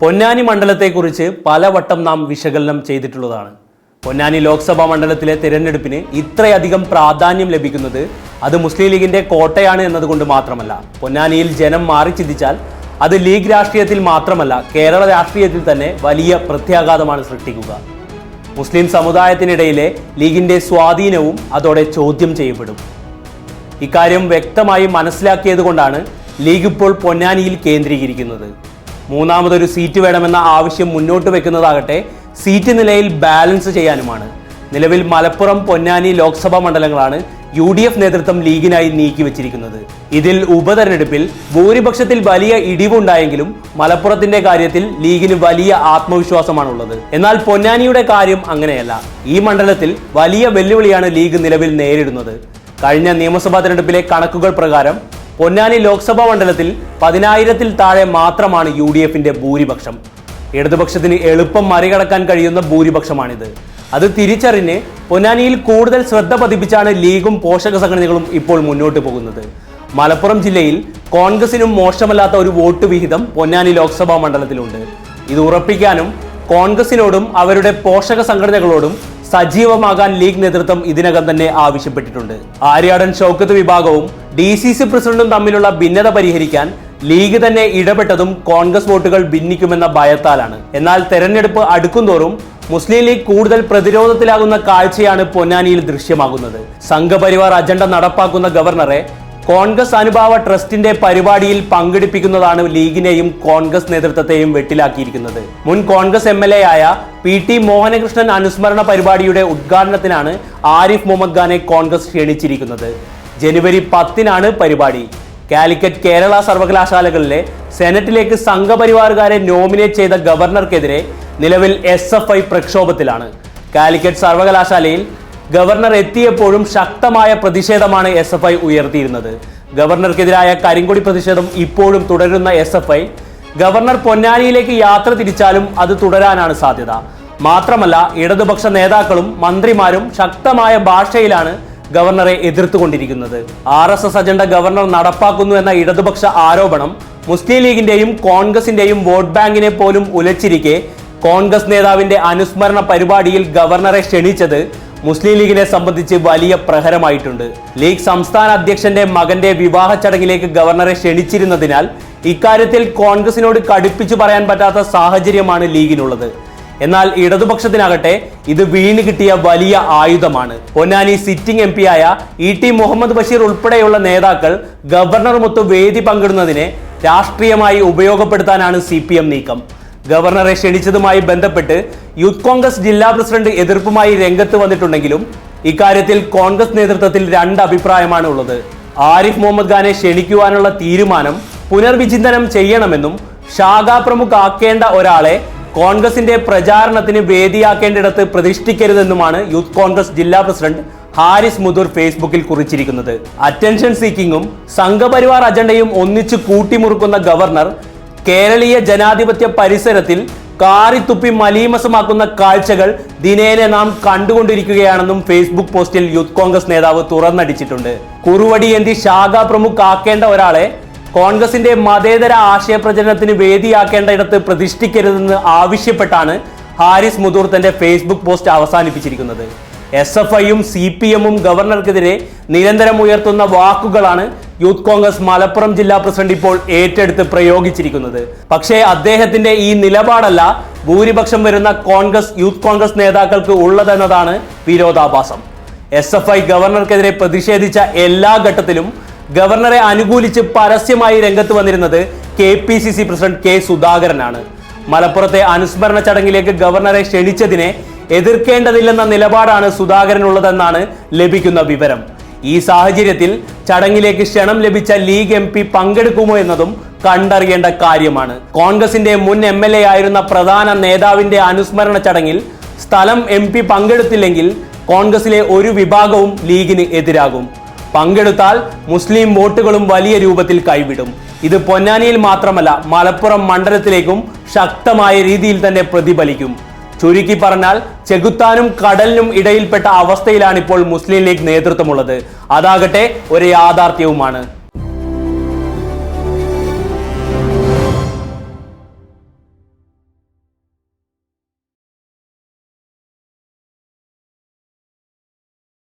പൊന്നാനി മണ്ഡലത്തെക്കുറിച്ച് പലവട്ടം നാം വിശകലനം ചെയ്തിട്ടുള്ളതാണ്. പൊന്നാനി ലോക്സഭാ മണ്ഡലത്തിലെ തിരഞ്ഞെടുപ്പിന് ഇത്രയധികം പ്രാധാന്യം ലഭിക്കുന്നത് അത് മുസ്ലിം ലീഗിന്റെ കോട്ടയാണ് എന്നതുകൊണ്ട് മാത്രമല്ല. പൊന്നാനിയിൽ ജനം മാറി ചിന്തിച്ചാൽ അത് ലീഗ് രാഷ്ട്രീയത്തിൽ മാത്രമല്ല കേരള രാഷ്ട്രീയത്തിൽ തന്നെ വലിയ പ്രത്യാഘാതമാണ് സൃഷ്ടിക്കുക. മുസ്ലിം സമുദായത്തിനിടയിലെ ലീഗിന്റെ സ്വാധീനവും അതോടെ ചോദ്യം ചെയ്യപ്പെടും. ഇക്കാര്യം വ്യക്തമായി മനസ്സിലാക്കിയത് കൊണ്ടാണ് ലീഗ് ഇപ്പോൾ പൊന്നാനിയിൽ കേന്ദ്രീകരിക്കുന്നത്. മൂന്നാമതൊരു സീറ്റ് വേണമെന്ന ആവശ്യം മുന്നോട്ട് വെക്കുന്നതാകട്ടെ സീറ്റ് നിലയിൽ ബാലൻസ് ചെയ്യാനുമാണ്. നിലവിൽ മലപ്പുറം പൊന്നാനി ലോക്സഭാ മണ്ഡലങ്ങളാണ് യു ഡി എഫ് നേതൃത്വം ലീഗിനായി നീക്കിവെച്ചിരിക്കുന്നത് ഇതിൽ ഉപതെരഞ്ഞെടുപ്പിൽ ഭൂരിപക്ഷത്തിൽ വലിയ ഇടിവുണ്ടായെങ്കിലും മലപ്പുറത്തിന്റെ കാര്യത്തിൽ ലീഗിന് വലിയ ആത്മവിശ്വാസമാണുള്ളത്. എന്നാൽ പൊന്നാനിയുടെ കാര്യം അങ്ങനെയല്ല. ഈ മണ്ഡലത്തിൽ വലിയ വെല്ലുവിളിയാണ് ലീഗ് നിലവിൽ നേരിടുന്നത്. കഴിഞ്ഞ നിയമസഭാ തെരഞ്ഞെടുപ്പിലെ കണക്കുകൾ പ്രകാരം പൊന്നാനി ലോക്സഭാ മണ്ഡലത്തിൽ പതിനായിരത്തിൽ താഴെ മാത്രമാണ് യു ഡി എഫിന്റെ ഭൂരിപക്ഷം. ഇടതുപക്ഷത്തിന് എളുപ്പം മറികടക്കാൻ കഴിയുന്ന ഭൂരിപക്ഷമാണിത്. അത് തിരിച്ചറിഞ്ഞ് പൊന്നാനിയിൽ കൂടുതൽ ശ്രദ്ധ പതിപ്പിച്ചാണ് ലീഗും പോഷക സംഘടനകളും ഇപ്പോൾ മുന്നോട്ട് പോകുന്നത്. മലപ്പുറം ജില്ലയിൽ കോൺഗ്രസിനും മോശമല്ലാത്ത ഒരു വോട്ട് വിഹിതം പൊന്നാനി ലോക്സഭാ മണ്ഡലത്തിലുണ്ട്. ഇത് ഉറപ്പിക്കാനും കോൺഗ്രസിനോടും അവരുടെ പോഷക സംഘടനകളോടും സജീവമാകാൻ ലീഗ് നേതൃത്വം ഇതിനകം തന്നെ ആവശ്യപ്പെട്ടിട്ടുണ്ട്. ആര്യാടൻ ഷൗക്കത്ത് വിഭാഗവും ഡി സി സി പ്രസിഡന്റും തമ്മിലുള്ള ഭിന്നത പരിഹരിക്കാൻ ലീഗ് തന്നെ ഇടപെട്ടതും കോൺഗ്രസ് വോട്ടുകൾ ഭിന്നിക്കുമെന്ന ഭയത്താലാണ്. എന്നാൽ തെരഞ്ഞെടുപ്പ് അടുക്കുന്തോറും മുസ്ലിം ലീഗ് കൂടുതൽ പ്രതിരോധത്തിലാകുന്ന കാഴ്ചയാണ് പൊന്നാനിയിൽ ദൃശ്യമാകുന്നത്. സംഘപരിവാർ അജണ്ട നടപ്പാക്കുന്ന ഗവർണറെ കോൺഗ്രസ് അനുഭാവ ട്രസ്റ്റിന്റെ പരിപാടിയിൽ പങ്കെടുപ്പിക്കുന്നതാണ് ലീഗിനെയും കോൺഗ്രസ് നേതൃത്വത്തെയും വെട്ടിലാക്കിയിരിക്കുന്നത്. മുൻ കോൺഗ്രസ് എം എൽ എ ആയ പി ടി മോഹനകൃഷ്ണൻ അനുസ്മരണ പരിപാടിയുടെ ഉദ്ഘാടനത്തിനാണ് ആരിഫ് മുഹമ്മദ് ഖാനെ കോൺഗ്രസ് ക്ഷണിച്ചിരിക്കുന്നത്. ജനുവരി പത്തിനാണ് പരിപാടി. കാലിക്കറ്റ് കേരള സർവകലാശാലകളിലെ സെനറ്റിലേക്ക് സംഘപരിവാറുകാരെ നോമിനേറ്റ് ചെയ്ത ഗവർണർക്കെതിരെ നിലവിൽ എസ് എഫ് ഐ പ്രക്ഷോഭത്തിലാണ്. കാലിക്കറ്റ് സർവകലാശാലയിൽ ഗവർണർ എത്തിയപ്പോഴും ശക്തമായ പ്രതിഷേധമാണ് എസ് എഫ് ഐ ഉയർത്തിയിരുന്നത്. ഗവർണർക്കെതിരായ കരിങ്കൊടി പ്രതിഷേധം ഇപ്പോഴും തുടരുന്ന എസ് എഫ് ഐ ഗവർണർ പൊന്നാനിയിലേക്ക് യാത്ര തിരിച്ചാലും അത് തുടരാനാണ് സാധ്യത. മാത്രമല്ല ഇടതുപക്ഷ നേതാക്കളും മന്ത്രിമാരും ശക്തമായ ഭാഷയിലാണ് ഗവർണറെ എതിർത്തുകൊണ്ടിരിക്കുന്നത്. R S S agenda governor നടപ്പാക്കുന്നു എന്ന ഇടതുപക്ഷ ആരോപണം മുസ്ലിം ലീഗിന്റെയും കോൺഗ്രസിന്റെയും വോട്ട് ബാങ്കിനെ പോലും ഉലച്ചിരിക്കെ കോൺഗ്രസ് നേതാവിന്റെ അനുസ്മരണ പരിപാടിയിൽ ഗവർണറെ ക്ഷണിച്ചത് മുസ്ലിം ലീഗിനെ സംബന്ധിച്ച് വലിയ പ്രഹരമായിട്ടുണ്ട്. ലീഗ് സംസ്ഥാന അധ്യക്ഷന്റെ മകന്റെ വിവാഹ ചടങ്ങിലേക്ക് ഗവർണറെ ക്ഷണിച്ചിരുന്നതിനാൽ ഇക്കാര്യത്തിൽ കോൺഗ്രസിനോട് കടുപ്പിച്ചു പറയാൻ പറ്റാത്ത സാഹചര്യമാണ് ലീഗിനുള്ളത്. എന്നാൽ ഇടതുപക്ഷത്തിനാകട്ടെ ഇത് വീണ് കിട്ടിയ വലിയ ആയുധമാണ്. പൊന്നാനി സിറ്റിംഗ് എം ആയ ഇ ടി മുഹമ്മദ് ബഷീർ ഉൾപ്പെടെയുള്ള നേതാക്കൾ ഗവർണറുമൊത്ത് വേദി പങ്കിടുന്നതിനെ രാഷ്ട്രീയമായി ഉപയോഗപ്പെടുത്താനാണ് സി നീക്കം. ഗവർണറെ ക്ഷണിച്ചതുമായി ബന്ധപ്പെട്ട് യൂത്ത് കോൺഗ്രസ് ജില്ലാ പ്രസിഡന്റ് എതിർപ്പുമായി രംഗത്ത് വന്നിട്ടുണ്ടെങ്കിലും ഇക്കാര്യത്തിൽ കോൺഗ്രസ് നേതൃത്വത്തിൽ രണ്ട് അഭിപ്രായമാണ് ഉള്ളത്. ആരിഫ് മുഹമ്മദ് ഖാനെ ക്ഷണിക്കുവാനുള്ള തീരുമാനം പുനർവിചിന്തനം ചെയ്യണമെന്നും ശാഖാ പ്രമുഖ ആക്കേണ്ട ഒരാളെ കോൺഗ്രസിന്റെ പ്രചാരണത്തിന് വേദിയാക്കേണ്ടിടത്ത് പ്രതിഷ്ഠിക്കരുതെന്നുമാണ് യൂത്ത് കോൺഗ്രസ് ജില്ലാ പ്രസിഡന്റ് ഹാരിസ് മുദൂർ ഫേസ്ബുക്കിൽ കുറിച്ചിരിക്കുന്നത്. അറ്റൻഷൻ സീക്കിങ്ങും സംഘപരിവാർ അജണ്ടയും ഒന്നിച്ചു കൂട്ടിമുറുക്കുന്ന ഗവർണർ കേരളീയ ജനാധിപത്യ പരിസരത്തിൽ കാറിത്തുപ്പി മലീമസമാക്കുന്ന കാഴ്ചകൾ ദിനേനെ നാം കണ്ടുകൊണ്ടിരിക്കുകയാണെന്നും ഫേസ്ബുക്ക് പോസ്റ്റിൽ യൂത്ത് കോൺഗ്രസ് നേതാവ് തുറന്നടിച്ചിട്ടുണ്ട്. കുറുവടിയേന്തി ശാഖാ പ്രമുഖ് ആക്കേണ്ട ഒരാളെ കോൺഗ്രസിന്റെ മതേതര ആശയ പ്രചരണത്തിന് വേദിയാക്കേണ്ട ഇടത്ത് പ്രതിഷ്ഠിക്കരുതെന്ന് ആവശ്യപ്പെട്ടാണ് ഹാരിസ് മുതൂർ തന്റെ ഫേസ്ബുക്ക് പോസ്റ്റ് അവസാനിപ്പിച്ചിരിക്കുന്നത്. എസ് എഫ് ഐയും സി പി എമ്മും ഗവർണർക്കെതിരെ നിരന്തരം ഉയർത്തുന്ന വാക്കുകളാണ് യൂത്ത് കോൺഗ്രസ് മലപ്പുറം ജില്ലാ പ്രസിഡന്റ് ഇപ്പോൾ ഏറ്റെടുത്ത് പ്രയോഗിച്ചിരിക്കുന്നത്. പക്ഷേ അദ്ദേഹത്തിന്റെ ഈ നിലപാടല്ല ഭൂരിപക്ഷം വരുന്ന കോൺഗ്രസ് യൂത്ത് കോൺഗ്രസ് നേതാക്കൾക്ക് ഉള്ളതെന്നതാണ് വിരോധാഭാസം. എസ് എഫ് ഐ ഗവർണർക്കെതിരെ പ്രതിഷേധിച്ച എല്ലാ ഘട്ടത്തിലും ഗവർണറെ അനുകൂലിച്ച് പരസ്യമായി രംഗത്ത് വന്നിരുന്നത് K P C C president K സുധാകരനാണ്. മലപ്പുറത്തെ അനുസ്മരണ ചടങ്ങിലേക്ക് ഗവർണറെ ക്ഷണിച്ചതിനെ എതിർക്കേണ്ടതില്ലെന്ന നിലപാടാണ് സുധാകരനുള്ളതെന്നാണ് ലഭിക്കുന്ന വിവരം. ഈ സാഹചര്യത്തിൽ ചടങ്ങിലേക്ക് ക്ഷണം ലഭിച്ച ലീഗ് എം പി പങ്കെടുക്കുമോ എന്നതും കണ്ടറിയേണ്ട കാര്യമാണ്. കോൺഗ്രസിന്റെ മുൻ എം എൽ എ ആയിരുന്ന പ്രധാന നേതാവിന്റെ അനുസ്മരണ ചടങ്ങിൽ സ്ഥലം എം പി പങ്കെടുത്തില്ലെങ്കിൽ കോൺഗ്രസിലെ ഒരു വിഭാഗവും ലീഗിന് എതിരാകും. പങ്കെടുത്താൽ മുസ്ലിം വോട്ടുകളും വലിയ രൂപത്തിൽ കൈവിടും. ഇത് പൊന്നാനിയിൽ മാത്രമല്ല മലപ്പുറം മണ്ഡലത്തിലേക്കും ശക്തമായ രീതിയിൽ തന്നെ പ്രതിഫലിക്കും. ചുരുക്കി പറഞ്ഞാൽ ചെകുത്താനും കടലിനും ഇടയിൽപ്പെട്ട അവസ്ഥയിലാണ് ഇപ്പോൾ മുസ്ലിം ലീഗ് നേതൃത്വമുള്ളത്. അതാകട്ടെ ഒരു യാഥാർത്ഥ്യവുമാണ്.